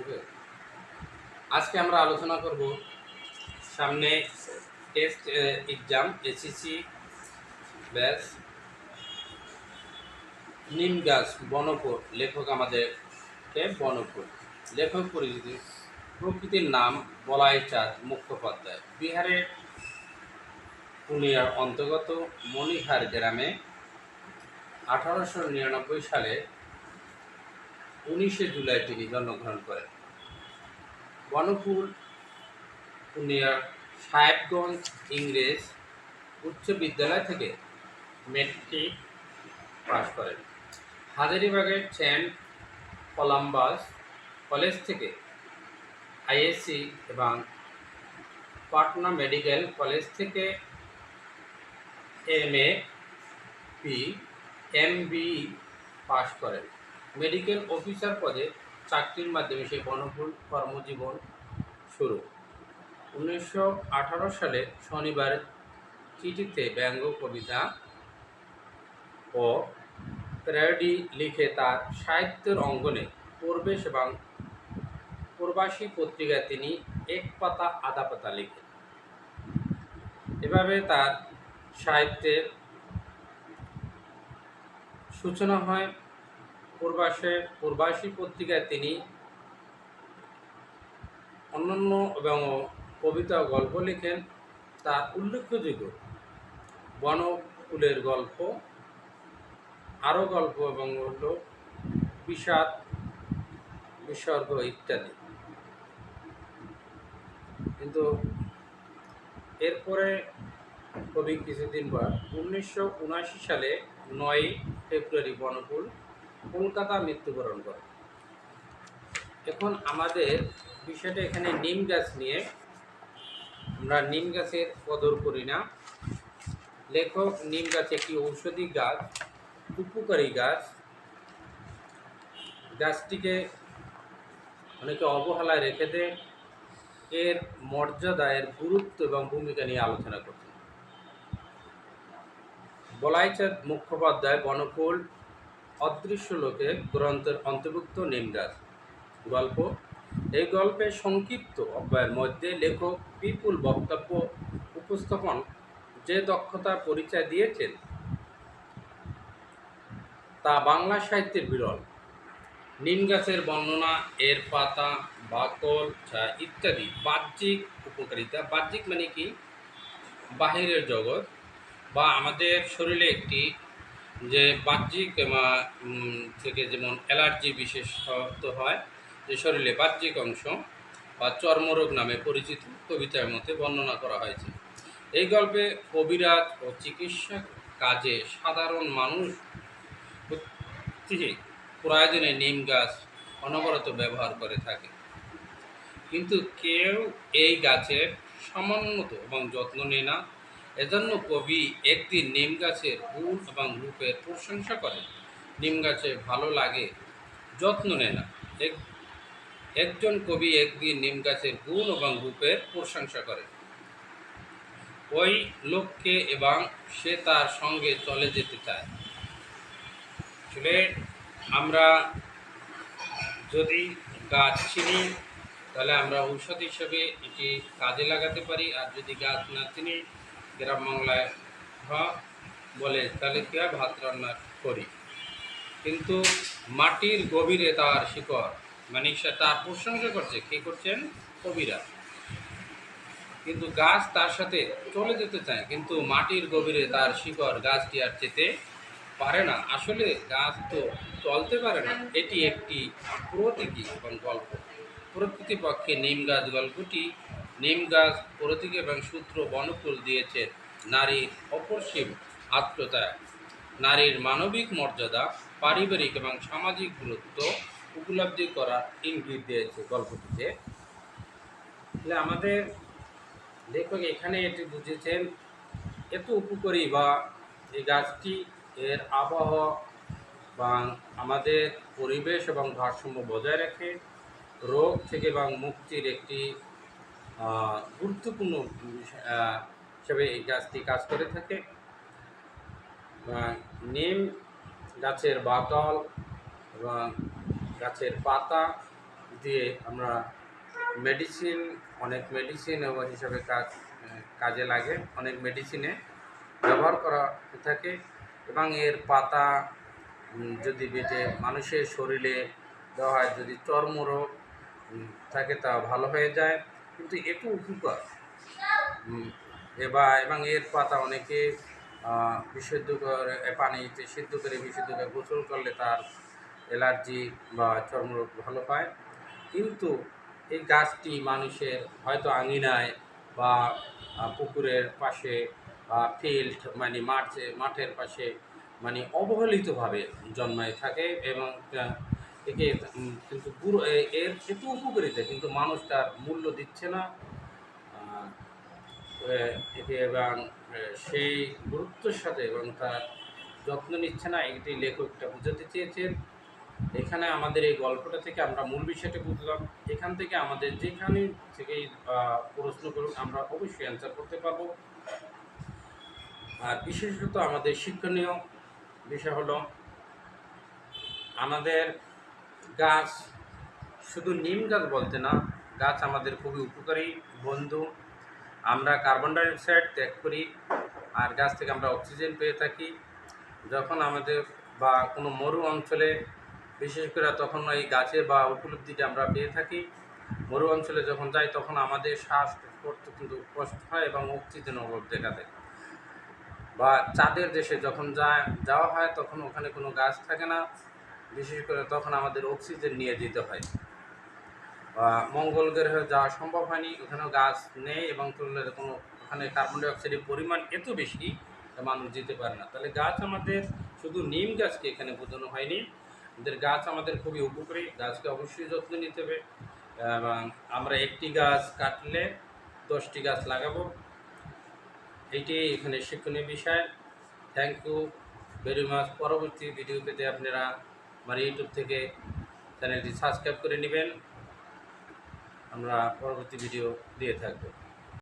ওকে আজকে আমরা আলোচনা করব সামনে টেস্ট এক্সাম এসএসসি ব্যাস। নিম গাছ বনপুর লেখক আমাদের কে বনপুর লেখক পরিচিতি, প্রকৃতির নাম বলাই চাঁদ মুখোপাধ্যায়। বিহারের পুনিয়ার অন্তর্গত মণিহার গ্রামে আঠারোশো নিরানব্বই সালে উনিশে জুলাই তিনি জন্মগ্রহণ করেন। বনফুল পুনিয়ার সাহেবগঞ্জ ইংরেজ উচ্চ বিদ্যালয় থেকে মেট্রিক পাশ করেন। হাজারিবাগের সেন্ট কলাম্বাস কলেজ থেকে আইএসসি এবং পাটনা মেডিকেল কলেজ থেকে M A P, M B পাশ করেন। মেডিকেল অফিসার পদে চাকরির মাধ্যমে সে বনফুল কর্মজীবন শুরু। উনিশশো আঠারো সালে শনিবার চিঠিতে ব্যঙ্গ কবিতা ও প্যারডি লিখে তার সাহিত্যের অঙ্গনে প্রবেশ এবং প্রবাসী পত্রিকায় তিনি এক পাতা আধা পাতা লিখেন। এভাবে তার সাহিত্যের সূচনা হয় প্রবাসে, প্রবাসী পত্রিকায় তিনি অন্যান্য এবং কবিতা গল্প লেখেন। তার উল্লেখযোগ্য বনকুলের গল্প আরও গল্প এবং হল বিষাদ, বিসর্গ ইত্যাদি। কিন্তু এরপরে কবি কিছুদিন পর উনিশশো উনআশি সালে নয় ফেব্রুয়ারি বনফুল কলকাতা মৃত্যুবরণ করে। এখন আমাদের বিষয়টা এখানে নিম গাছ নিয়ে আমরা নিম গাছের কদর করি না। লেখক, নিম গাছ একটি ঔষধি গাছ, উপকারী গাছ। গাছটিকে অনেকে অবহেলায় রেখে দেয়। এর মর্যাদা, এর গুরুত্ব এবং ভূমিকা নিয়ে আলোচনা করছেন বলাইচাঁদ মুখোপাধ্যায়, বনফুল অদৃশ্য লোকে গ্রন্থের অন্তর্ভুক্ত নিম গাছ গল্প। এই গল্পের সংক্ষিপ্ত অব্যয়ের মধ্যে লেখক বিপুল বক্তব্য উপস্থাপন যে দক্ষতা পরিচয় দিয়েছেন তা বাংলা সাহিত্যের বিরল। নিম গাছের বর্ণনা, এর পাতা, বাকল, ছা ইত্যাদি বাহ্যিক উপকারিতা। বাহ্যিক মানে কি? বাহিরের জগৎ বা আমাদের শরীরে একটি যে বাহ্যিক থেকে যেমন অ্যালার্জি বিশেষত হয়, যে শরীরে বাহ্যিক অংশ বা চর্মরোগ নামে পরিচিত কবিতার মধ্যে বর্ণনা করা হয়েছে। এই গল্পে কবিরাজ ও চিকিৎসা কাজে সাধারণ মানুষ প্রয়োজনে নিম গাছ অনবরত ব্যবহার করে থাকে। কিন্তু কেউ এই গাছের সমন্বত এবং যত্ন নেয় না। এজন্য কবি একদিন নিম গাছের গুণ এবং রূপের প্রশংসা করেন। নিম গাছে ভালো লাগে, যত্ন নেয় না। এক, একজন কবি একদিন নিম গাছের গুণ এবং রূপের প্রশংসা করেন। ওই লোককে এবং সে তার সঙ্গে চলে যেতে চায়। আসলে আমরা যদি গাছ চিনি, তাহলে আমরা ঔষধ হিসেবে এটি কাজে লাগাতে পারি। আর যদি গাছ না চিনি গ্রাম বাংলায় বা বলে তাহলে কী হয়? ভাত রান্না করি। কিন্তু মাটির গভীরে তার শিকড় মানে তার প্রশংসা করছে। কে করছেন? কবিরা। কিন্তু গাছ তার সাথে চলে যেতে চায়, কিন্তু মাটির গভীরে তার শিকড় গাছটি আর যেতে পারে না। আসলে গাছ তো চলতে পারে না। এটি একটি প্রতীকী এবং গল্প। প্রকৃতিপক্ষে নিম গাছ গল্পটি নিম গাছ প্রতীক এবং সূত্র বনফুল দিয়েছে। নারীর অপরিসীম আত্মতা নারীর মানবিক মর্যাদা, পারিবারিক এবং সামাজিক গুরুত্ব উপলব্ধি করার ইঙ্গিত দিয়েছে গল্পটিতে। তাহলে আমাদের লেখক এখানে এটি বুঝেছেন, এত উপকারী বা এই গাছটি এর আবহাওয়া বা আমাদের পরিবেশ এবং ভারসাম্য বজায় রাখে, রোগ থেকে এবং মুক্তির একটি গুরুত্বপূর্ণ হিসেবে এই গাছটি কাজ করে থাকে। নিম গাছের বাকল এবং গাছের পাতা দিয়ে আমরা মেডিসিন অনেক মেডিসিন এবং হিসাবে কাজ, কাজে লাগে। অনেক মেডিসিনে ব্যবহার করা থাকে এবং এর পাতা যদি বেটে মানুষের শরীরে দেওয়া হয়, যদি চর্মরোগ থাকে তা ভালো হয়ে যায়। কিন্তু একটু উপকার এবার এবং এর পাতা অনেকে বিশুদ্ধ করে পানিতে সিদ্ধ করে বিশুদ্ধ করে গোসল করলে তার অ্যালার্জি বা চর্মরোগ ভালো পায়। কিন্তু এই গাছটি মানুষের হয়তো আঙিনায় বা পুকুরের পাশে বা ফিল্ড মানে মাঠে, মাঠের পাশে মানে অবহেলিতভাবে জন্মায় থাকে এবং একে কিন্তু পুরো এর এত উপকারিতা, কিন্তু মানুষ তার মূল্য দিচ্ছে না। একে এবং সেই গুরুত্বের সাথে এবং তার যত্ন নিচ্ছে না, এটি লেখকটা বোঝাতে চেয়েছেন। এখানে আমাদের এই গল্পটা থেকে আমরা মূল বিষয়টা বুঝলাম। এখান থেকে আমাদের যেখানে থেকেই প্রশ্ন করুন, আমরা অবশ্যই অ্যান্সার করতে পারব। আর বিশেষত আমাদের শিক্ষণীয় বিষয় হলো, আমাদের গাছ, শুধু নিম গাছ বলতে না, গাছ আমাদের খুবই উপকারী, বন্ধু। আমরা কার্বন ডাইঅক্সাইড ত্যাগ করি আর গাছ থেকে আমরা অক্সিজেন পেয়ে থাকি। যখন আমাদের বা কোনো মরু অঞ্চলে, বিশেষ করে তখন এই গাছে বা উপলব্ধিটা আমরা পেয়ে থাকি। মরু অঞ্চলে যখন যাই, তখন আমাদের শ্বাস করতে কিন্তু কষ্ট হয় এবং অক্সিজেন অভাব দেখা দেয়। বা চাঁদের দেশে যখন যায় যাওয়া হয়, তখন ওখানে কোনো গাছ থাকে না। বিশেষ করে তখন আমাদের অক্সিজেন নিয়ে যেতে হয়। মঙ্গল গ্রহে যাওয়া সম্ভব হয়নি, ওখানেও গাছ নেই এবং কোনো, ওখানে কার্বন ডাইঅক্সাইডের পরিমাণ এত বেশি মানুষ যেতে পারে না। তাহলে গাছ আমাদের শুধু নিম গাছকে এখানে বোঝানো হয়নি। আমাদের গাছ আমাদের খুবই উপকারী, গাছকে অবশ্যই যত্ন নিতে হবে। এবং আমরা একটি গাছ কাটলে দশটি গাছ লাগাবো। এইটি এখানে শিক্ষণীয় বিষয়। থ্যাংক ইউ ভেরি মাচ পরবর্তী ভিডিও পেতে আপনারা আমার ইউটিউব থেকে চ্যানেলটি সাবস্ক্রাইব করে নেবেন। আমরা পরবর্তী ভিডিও দিয়ে থাকব।